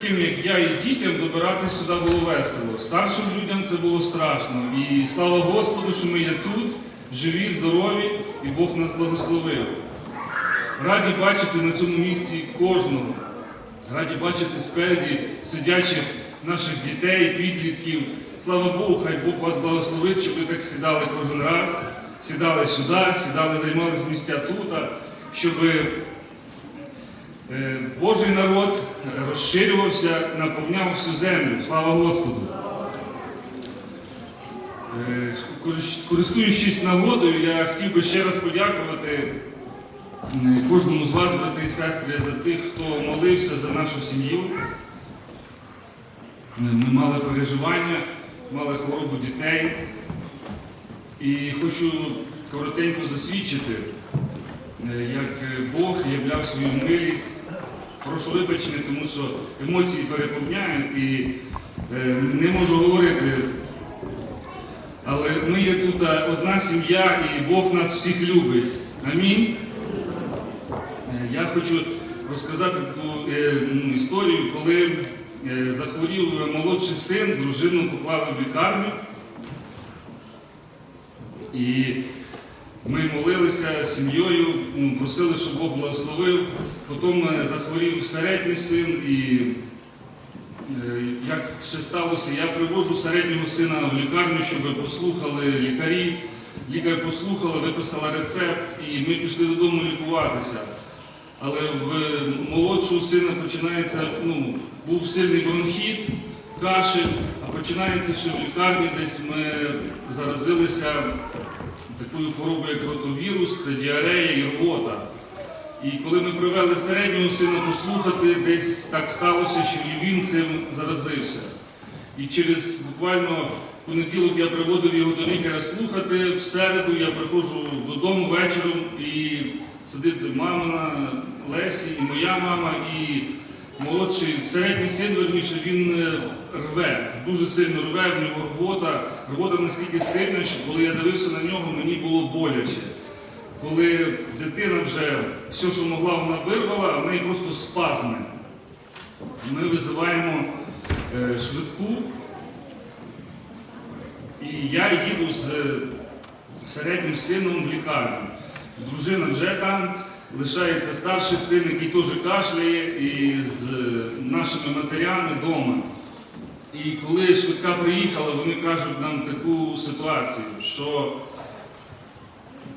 Таким, як я і дітям добиратись сюди було весело. Старшим людям це було страшно. І слава Господу, що ми є тут, живі, здорові, і Бог нас благословив. Раді бачити на цьому місці кожного. Раді бачити спереді сидячих наших дітей, підлітків. Слава Богу, хай Бог вас благословить, щоб ви так сідали кожен раз, сідали сюди, сідали, займалися місця тут, щоб Божий народ розширювався, наповняв всю землю. Слава Господу! Е, Користуючись нагодою, я хотів би ще раз подякувати е, кожному з вас, брати і сестри, за тих, хто молився за нашу сім'ю. Е, Ми мали переживання, мали хворобу дітей. І хочу коротенько засвідчити, е, як е, Бог являв свою милість. Прошу вибачення, тому що емоції переповняють і е, не можу говорити. Але ми є тут е, одна сім'я і Бог нас всіх любить. Амінь. Е, Я хочу розказати таку ну, історію, коли захворів молодший син, дружину поклали в лікарню. І ми молилися сім'єю, просили, щоб Бог благословив. Потім е, захворів середній син, і е, як все сталося, я привожу середнього сина в лікарню, щоб послухали лікарі. Лікар послухала, виписала рецепт, і ми пішли додому лікуватися. Але в молодшого сина починається, ну, був сильний бронхіт, кашель, а починається, що в лікарні десь ми заразилися такою хворобою, як ротовірус, це діарея і рвота. І коли ми привели середнього сина послухати, десь так сталося, що і він цим заразився. І через буквально понеділок я приводив його до лікаря слухати. В середу я приходжу додому вечором і сидить мамина Лесі, і моя мама, і молодший середній син, верніше, він е, рве, дуже сильно рве, в нього рвота. Рвота настільки сильна, що коли я дивився на нього, мені було боляче. Коли дитина вже все, що могла, вона вирвала, а в неї просто спазми. Ми визиваємо е, швидку, і я їду з середнім сином в лікарню. Дружина вже там, лишається старший син, який теж кашляє, і з нашими матерями вдома. І коли швидка приїхала, вони кажуть нам таку ситуацію, що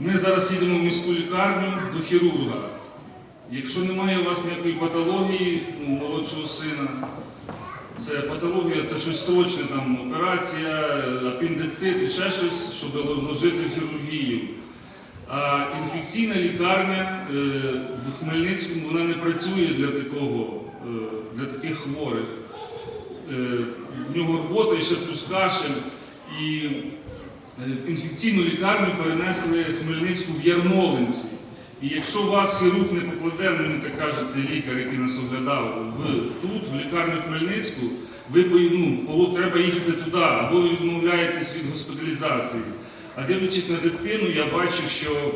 ми зараз їдемо в міську лікарню до хірурга. Якщо немає у вас ніякої патології у молодшого сина, це патологія, це щось срочне, там операція, апендицит і ще щось, щоб вложити в хірургію. А інфекційна лікарня е, в Хмельницькому вона не працює для такого, е, для таких хворих. Е, В нього рвота і ще плюс кашель. І е, інфекційну лікарню перенесли Хмельницьку в Ярмолинці. І якщо вас хірург не покладе, ну, мені так каже цей лікар, який нас оглядав, в, тут, в лікарню Хмельницьку, ви ну, треба їхати туди, або ви відмовляєтесь від госпіталізації. А дивлячись на дитину, я бачив, що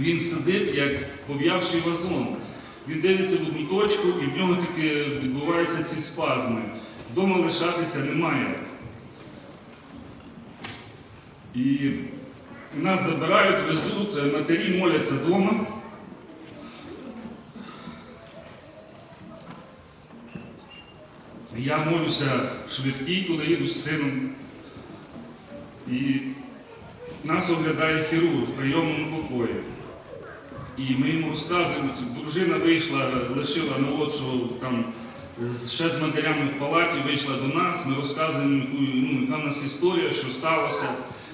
він сидить як пов'явший вазон. Він дивиться в одну точку і в нього тільки відбуваються ці спазми. Вдома лишатися немає. І нас забирають, везуть, е, матері моляться вдома. Я молюся в швидкій, коли їду з сином. І нас оглядає хірург в прийомному покої. І ми йому розказуємо, дружина вийшла, лишила молодшого там ще з матерями в палаті, вийшла до нас, ми розказуємо, ну, яка в нас історія, що сталося.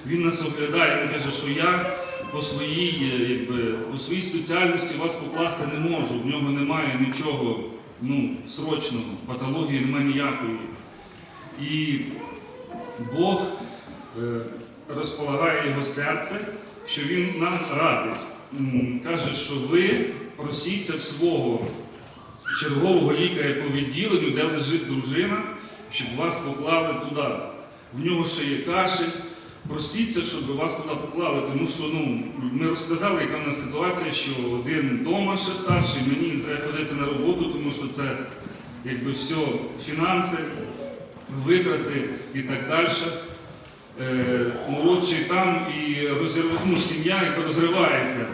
Він нас оглядає, він каже, що я по своїй, е, якби, по своїй спеціальності вас покласти не можу, в нього немає нічого ну, срочного, патології немає ніякої. І Бог е, розполагає його серце, що він нам радить. Каже, що ви просіться в свого чергового лікаря по відділенню, де лежить дружина, щоб вас поклали туди. В нього ще є кашель. Просіться, щоб вас туди поклали, тому що ну, ми розказали, яка в нас ситуація, що один вдома ще старший, мені треба ходити на роботу, тому що це якби все, фінанси, витрати і так далі. Е, молодший там і розрив... ну, сім'я яка розривається.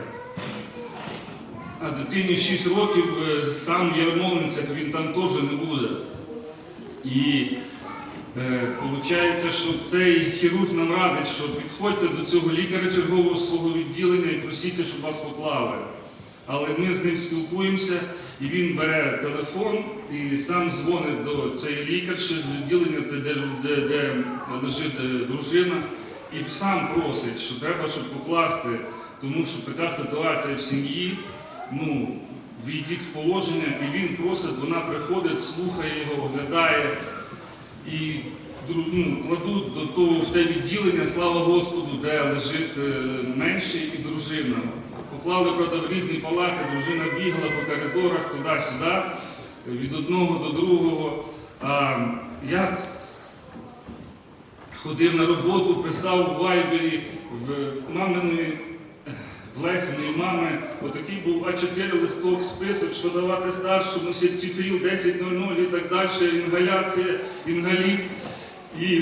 А дитині 6 років е, сам в Ярмолинцях він там теж не буде. І виходить, що цей хірург нам радить, що підходьте до цього лікаря чергового свого відділення і просіться, щоб вас поклали. Але ми з ним спілкуємося, і він бере телефон і сам дзвонить до цієї лікарші з відділення, де, де, де, де лежить е, дружина, і сам просить, що треба, щоб покласти, тому що така ситуація в сім'ї. Ну, війдіть в положення, і він просить, вона приходить, слухає його, оглядає і ну, кладуть до того в те відділення, слава Господу, де лежить е, менший і дружина. Поклали, правда, в різні палати, дружина бігала по коридорах туди-сюди, від одного до другого. А я ходив на роботу, писав в вайбері в маминої, в Лесіної мами, отакий був А4 листок, список, що давати старшому, сертифріл 10.00 і так далі, інгаляція, інгаліп. І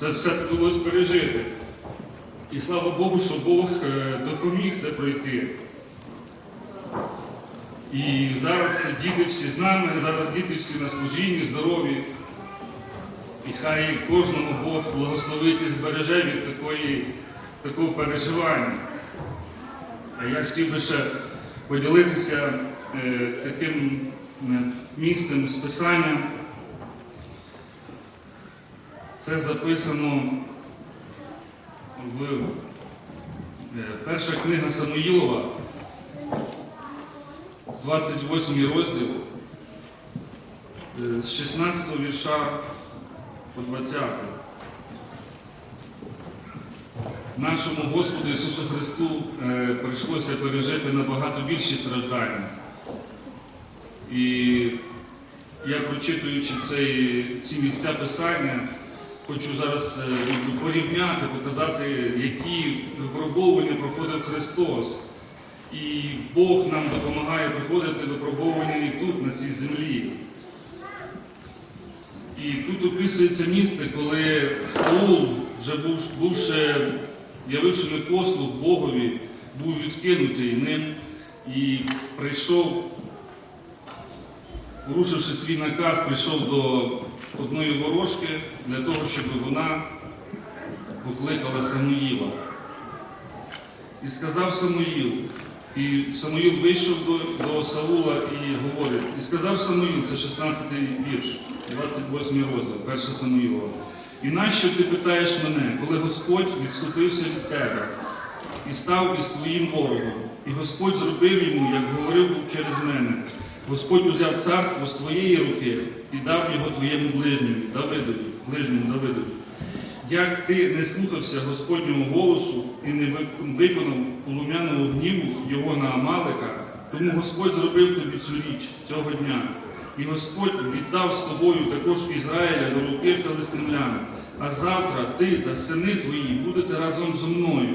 це все довелося пережити. І слава Богу, що Бог е, допоміг це пройти. І зараз діти всі з нами, зараз діти всі на служінні, здорові. І хай кожному Бог благословить і збереже від такої, такого переживання. А я хотів би ще поділитися е, таким е, місцем з Писання. Це записано в е, перша книга Самуїлова, 28 розділ, е, з 16 вірша по 20. Нашому Господу Ісусу Христу е, прийшлося пережити набагато більші страждання. І я, прочитуючи цей, ці місця Писання, хочу зараз е, порівняти, показати, які випробовування проходив Христос. І Бог нам допомагає проходити випробовування і тут, на цій землі. І тут описується місце, коли Саул, вже був, бувши, явивши непослух Богові, був відкинутий ним і прийшов, порушивши свій наказ, прийшов до одної ворожки для того, щоб вона покликала Самуїла. І сказав Самуїл, і Самуїл вийшов до, до Саула і говорить, і сказав Самуїл, це 16-й вірш, 28 розділ, 1 Самуїлова. І нащо ти питаєш мене, коли Господь відступився від тебе і став із твоїм ворогом, і Господь зробив йому, як говорив був через мене. Господь узяв царство з твоєї руки і дав його твоєму ближньому, Давидові, ближньому Давидові. Як ти не слухався Господнього голосу і не виконав полум'яного гніву його на Амалика, тому Господь зробив тобі цю річ цього дня. І Господь віддав з тобою також Ізраїля до руки филистимлян. А завтра ти та сини твої будете разом зо мною.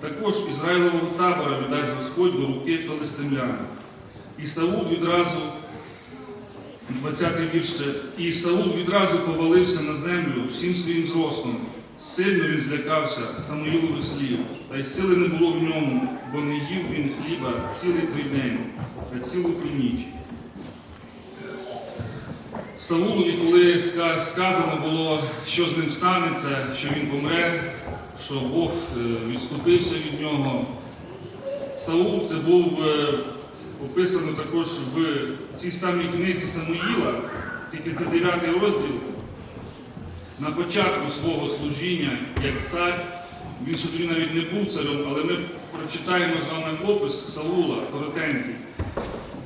Також Ізраїлового табора віддасть Господь до руки филистимлян. І Саул відразу 20 вірш. ще. І Саул відразу повалився на землю всім своїм зростом. Сильно він злякався Самуїлових слів, та й сили не було в ньому, бо не їв він хліба цілий той день та цілу ту ніч. Саулові, коли сказано було, що з ним станеться, що він помре, що Бог е, відступився від нього. Саул це був е, описано також в цій самій книзі Самуїла, тільки це 9 розділ. На початку свого служіння як цар, він ще тоді навіть не був царем, але ми прочитаємо з вами опис Саула коротенький.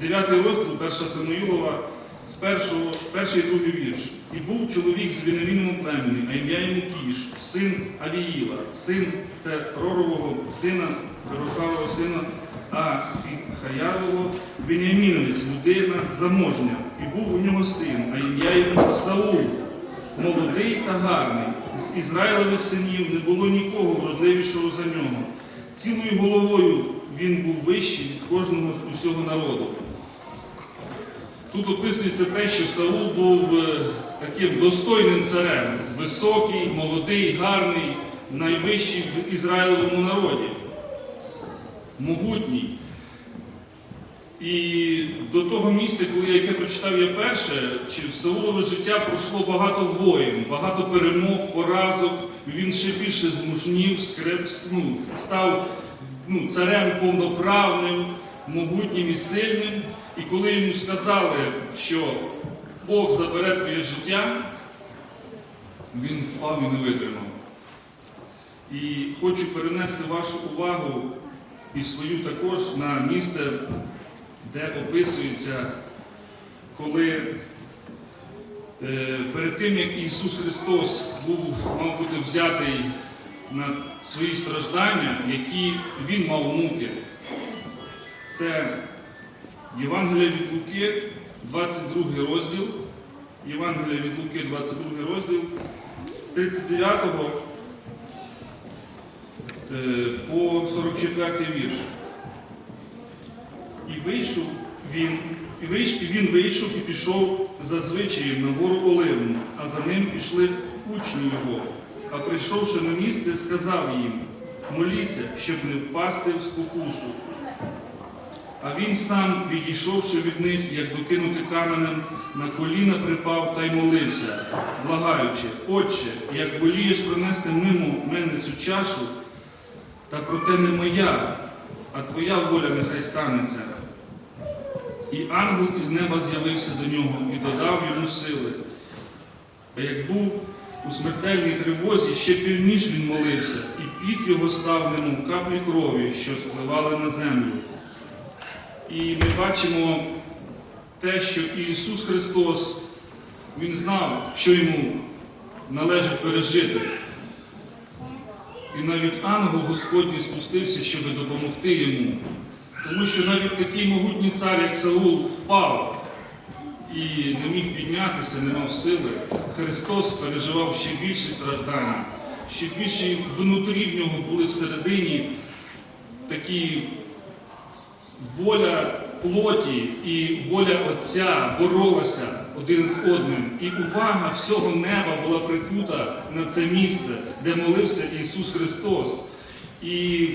9 розділ, 1 Самуїлова, з першого, перший і другий вірш. І був чоловік з Вінамінового племені, а ім'я йому Кіш, син Авіїла, син це Рорового сина, Ророхалого сина Ахаярового, Веніаміновець, людина заможня. І був у нього син, а ім'я йому Саул, молодий та гарний. З Ізраїлевих синів не було нікого вродливішого за нього. Цілою головою він був вищий від кожного з усього народу. Тут описується те, що Саул був е, таким достойним царем, високий, молодий, гарний, найвищий в Ізраїлевому народі, могутній. І до того місця, коли я яке прочитав я перше, чи в Саулове життя пройшло багато воїн, багато перемог, поразок. Він ще більше змужнів, скреп, ну, став ну, царем повноправним, могутнім і сильним. І коли йому сказали, що Бог забере твоє життя, він впав і не витримав. І хочу перенести вашу увагу і свою також на місце, де описується, коли е, перед тим, як Ісус Христос був, мав бути взятий на свої страждання, які Він мав муки. Це Євангелія від Луки, 22 розділ. Євангелія від Луки, 22 розділ, з 39 е, по 44 вірш. І вийшов він, і він вийшов і пішов за звичаєм на гору Оливну, а за ним пішли учні його. А прийшовши на місце, сказав їм: моліться, щоб не впасти в спокусу. А він сам, відійшовши від них, як докинути каменем, на коліна припав та й молився, благаючи, Отче, як волієш пронести мимо мене цю чашу, та проте не моя, а твоя воля нехай станеться. І ангел із неба з'явився до нього і додав йому сили. А як був у смертельній тривозі, ще півніж він молився, і під його став немов каплі крові, що спливали на землю. І ми бачимо те, що Ісус Христос, Він знав, що йому належить пережити. І навіть ангел Господній спустився, щоб допомогти йому. Тому що навіть такий могутній цар, як Саул, впав і не міг піднятися, не мав сили. Христос переживав ще більші страждання, ще більше внутрі в нього були всередині такі воля плоті і воля Отця боролася один з одним. І увага всього неба була прикута на це місце, де молився Ісус Христос. І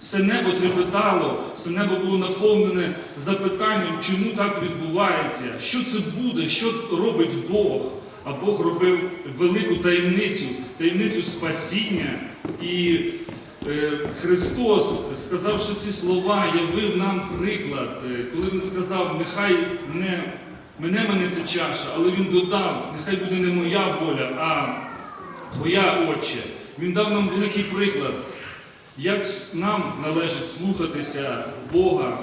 все небо трепетало, все небо було наповнене запитанням, чому так відбувається, що це буде, що робить Бог. А Бог робив велику таємницю, таємницю спасіння. І е, Христос, сказавши ці слова, явив нам приклад, е, коли Він сказав, нехай не мене мене ця чаша, але Він додав, нехай буде не моя воля, а Твоя Отче. Він дав нам великий приклад, як нам належить слухатися Бога,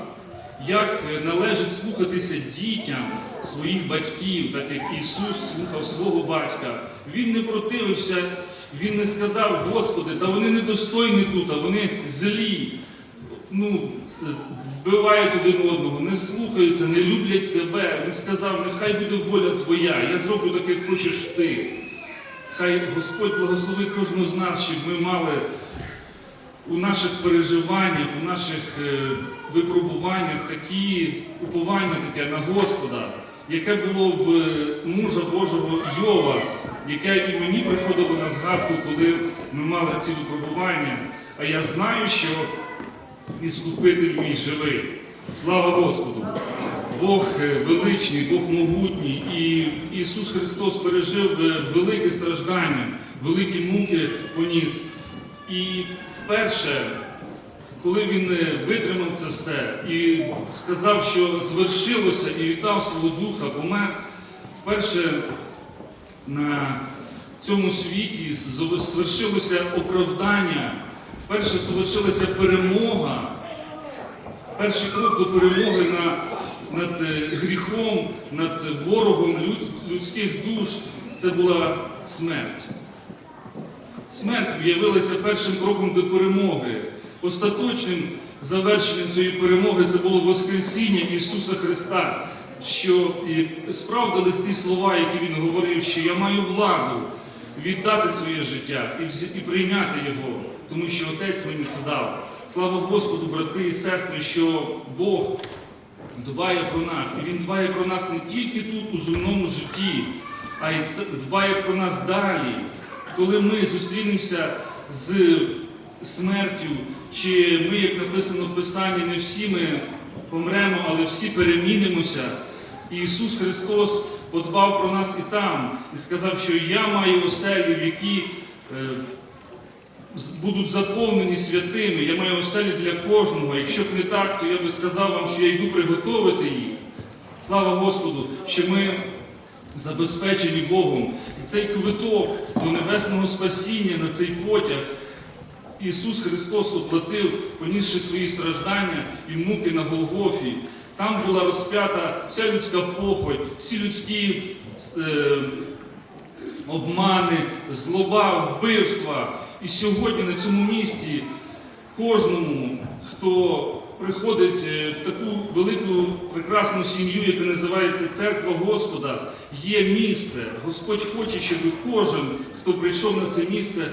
як е, належить слухатися дітям своїх батьків, так як Ісус слухав свого батька. Він не противився, Він не сказав, Господи, та вони недостойні тут, а вони злі. Ну, вбивають один одного, не слухаються, не люблять тебе. Він сказав, нехай буде воля Твоя, я зроблю так, як хочеш ти. Хай Господь благословить кожного з нас, щоб ми мали у наших переживаннях, у наших е, випробуваннях такі уповання таке на Господа, яке було в е, мужа Божого Йова, яке і мені приходило на згадку, коли ми мали ці випробування. А я знаю, що Іскупитель мій живий. Слава Господу! Бог е, величний, Бог могутній, і Ісус Христос пережив е, велике страждання, великі муки поніс. І вперше, коли він е, витримав це все і сказав, що звершилося, і віддав свого духа, помер, вперше на цьому світі звершилося оправдання, вперше звершилася перемога. Перший крок до перемоги на, над е, гріхом, над ворогом люд- людських душ це була смерть. Смерть виявилася першим кроком до перемоги. Остаточним завершенням цієї перемоги це було Воскресіння Ісуса Христа, що і справдились ті слова, які Він говорив, що я маю владу віддати своє життя і, прийняти його, тому що Отець мені це дав. Слава Господу, брати і сестри, що Бог дбає про нас. І Він дбає про нас не тільки тут, у земному житті, а й дбає про нас далі, коли ми зустрінемося з смертю, чи ми, як написано в Писанні, не всі ми помремо, але всі перемінимося. І Ісус Христос подбав про нас і там, і сказав, що я маю оселі, в які е, будуть заповнені святими. Я маю оселі для кожного. Якщо б не так, то я би сказав вам, що я йду приготовити їх. Слава Господу, що ми забезпечені Богом. І цей квиток до небесного спасіння на цей потяг Ісус Христос оплатив, понісши свої страждання і муки на Голгофі. Там була розп'ята вся людська похоть, всі людські е, обмани, злоба, вбивства. І сьогодні на цьому місці кожному, хто приходить е, в таку велику прекрасну сім'ю, яка називається Церква Господа, є місце. Господь хоче, щоб кожен, хто прийшов на це місце,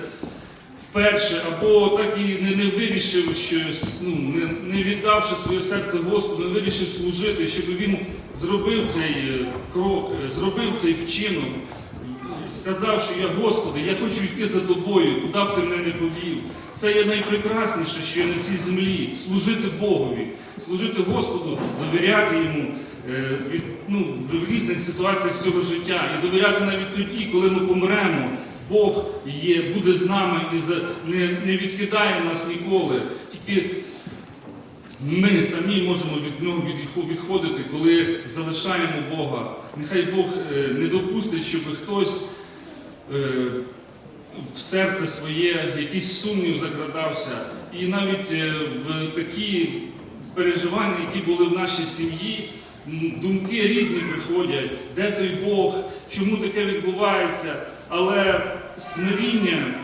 вперше, або так і не, не вирішив щось, ну, не, не віддавши своє серце Господу, не вирішив служити, щоб він зробив цей е, крок, е, зробив цей вчинок, сказав, що я Господи, я хочу йти за тобою, куди б ти мене повів. Це є найпрекрасніше, що є на цій землі служити Богові, служити Господу, довіряти йому е, від, ну, в різних ситуаціях цього життя і довіряти навіть тоді, коли ми помремо. Бог є, буде з нами і не, не відкидає нас ніколи. Тільки ми самі можемо від нього відходити, коли залишаємо Бога. Нехай Бог е, не допустить, щоб хтось е, в серце своє якийсь сумнів закрадався. І навіть е, в такі переживання, які були в нашій сім'ї, думки різні приходять, де той Бог, чому таке відбувається. Але смиріння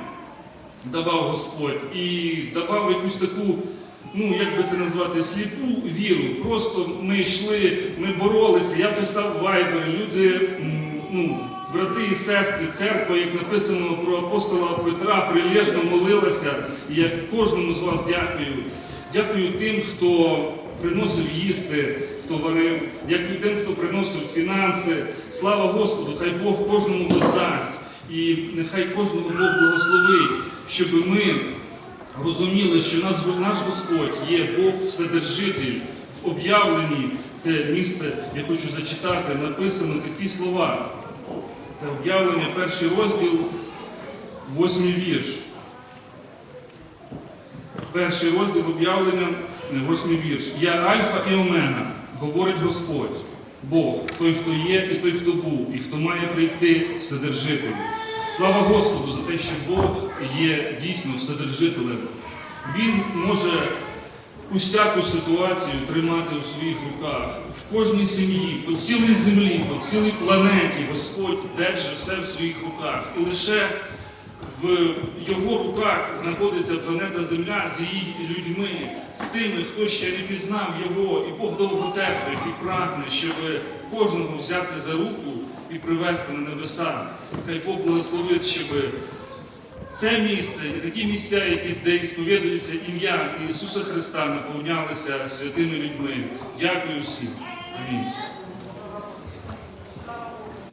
давав Господь і давав якусь таку, ну як би це назвати, сліпу віру. Просто ми йшли, ми боролися. Я писав вайбер, люди, ну, брати і сестри, церква, як написано про апостола Петра, прилежно молилася. І я кожному з вас дякую. Дякую тим, хто приносив їсти, хто варив, дякую тим, хто приносив фінанси. Слава Господу, хай Бог кожному воздасть. І нехай кожного Бог благословить, щоб ми розуміли, що наш, Господь є Бог Вседержитель. В об'явленні це місце, я хочу зачитати, написано такі слова. Це об'явлення, перший розділ, восьмий вірш. Перший розділ об'явлення, восьмий вірш. Я Альфа і Омега, говорить Господь, Бог, той, хто є, і той, хто був, і хто має прийти Вседержитель. Слава Господу за те, що Бог є дійсно Вседержителем. Він може усяку ситуацію тримати у своїх руках. В кожній сім'ї, по цілій землі, по цілій планеті Господь держить все в своїх руках. І лише в його руках знаходиться планета Земля з її людьми, з тими, хто ще не пізнав його, і Бог довго терпить і прагне, щоб кожного взяти за руку і привести на небеса. Хай Бог благословить, щоб це місце і такі місця, які де сповідується ім'я Ісуса Христа, наповнялися святими людьми. Дякую всім. Амінь.